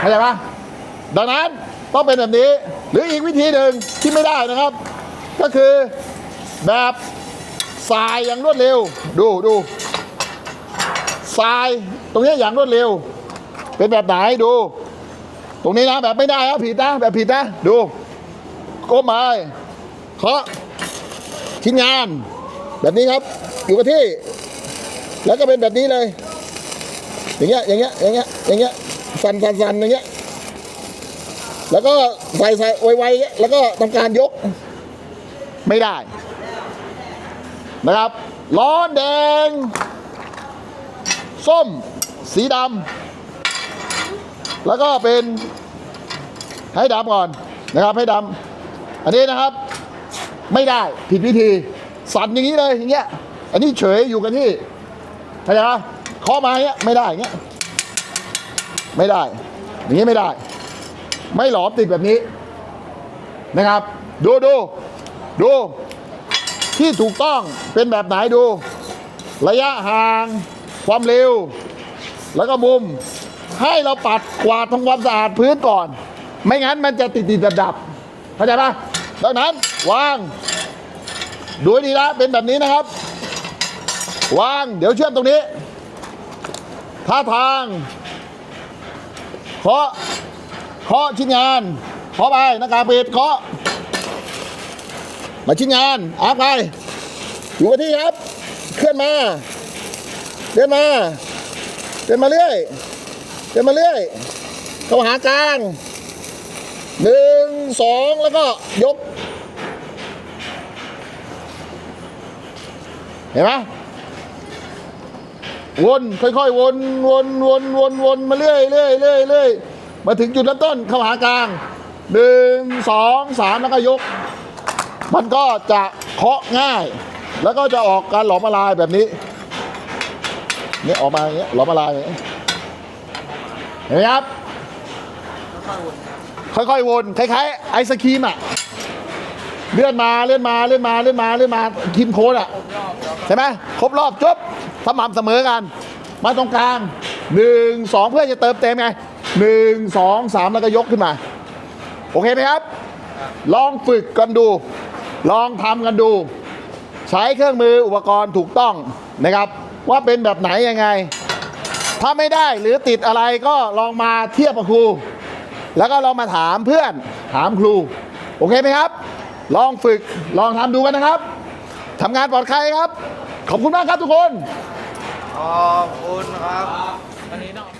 เข้าใจปะดังนั้นต้องเป็นแบบนี้ หรืออีกวิธีหนึ่งที่ไม่ได้นะครับ ก็คือแบบสายอย่างรวดเร็ว ดูดูสายตรงนี้อย่างรวดเร็ว เป็นแบบไหนดู ตรงนี้นะแบบไม่ได้นะผิดนะแบบผิดนะดูก้มมาเคาะชิ้นงาน แบบนี้ครับอยู่กับที่ แล้วก็เป็นแบบนี้เลย อย่างเงี้ยอย่างเงี้ยอย่างเงี้ยอย่างเงี้ย สั่นสั่นสั่นอย่างเงี้ย แล้วก็ใส่ใส่ไวๆอย่างเงี้ยแล้วก็ทำการยก ไม่ได้ นะครับ ร้อนแดง ส้ม สีดำแล้วก็เป็นให้ดำก่อนนะครับ ให้ดำอันนี้นะครับ ไม่ได้ผิดวิธี สั่นอย่างนี้เลยอย่างเงี้ย อันนี้เฉยอยู่กันที่เข้าใจปะเคาะมาอย่างเงี้ยไม่ได้อย่างเงี้ย ไม่ได้ อย่างงี้ไม่ได้ ไม่หลอมติดแบบนี้นะครับ ดูดูดูที่ถูกต้องเป็นแบบไหนดู ระยะห่าง ความเร็ว แล้วก็มุม ให้เราปัดกวาดทำความสะอาดพื้นก่อน ไม่งั้นมันจะติดติดดับดับเข้าใจปะดังนั้นวาง ดูดีนะเป็นแบบนี้นะครับ วางเดี๋ยวเชื่อมตรงนี้ท่าทาง เคาะเคาะชิ้นงานเคาะไปหน้ากากปิดเคาะมาชิ้นงานอาไปอยู่กับที่ครับ เคลื่อนมาเดินมาเดินมาเรื่อยเดินมาเรื่อยเข้าหากลางหนึ่งสองแล้วก็ยก เห็นไหม วนค่อยๆวนวนวนวนวนมาเรื่อยเรื่อยเรื่อยเรื่อยมาถึงจุดเริ่มต้นเข้าหากลางหนึ่งสองสามแล้วก็ยก มันก็จะเคาะง่าย แล้วก็จะออกการหลอมละลายแบบนี้เนี่ยออกมาอย่างเงี้ยหลอมละลายเห็นไหมครับค่อยๆวนคล้ายๆไอศครีมอะเลื่อนมาเลื่อนมาเลื่อนมาเลื่อนมาเลื่อนมาครีมโคนอะใช่ไหมครบรอบจบ สม่ำเสมอกัน มาตรงกลางหนึ่งสองเพื่อจะเติมเต็มไงหนึ่งสองสามแล้วก็ยกขึ้นมา โอเคไหมครับ ลองฝึกกันดู ลองทำกันดู ใช้เครื่องมืออุปกรณ์ถูกต้องนะครับ ว่าเป็นแบบไหนยังไง ถ้าไม่ได้หรือติดอะไรก็ลองมาเทียบกับครู แล้วก็ลองมาถามเพื่อนถามครู โอเคไหมครับ ลองฝึกลองทำดูกันนะครับทำงานปลอดภัยครับ ขอบคุณมากครับทุกคน ขอบคุณครับวันนี้เนาะ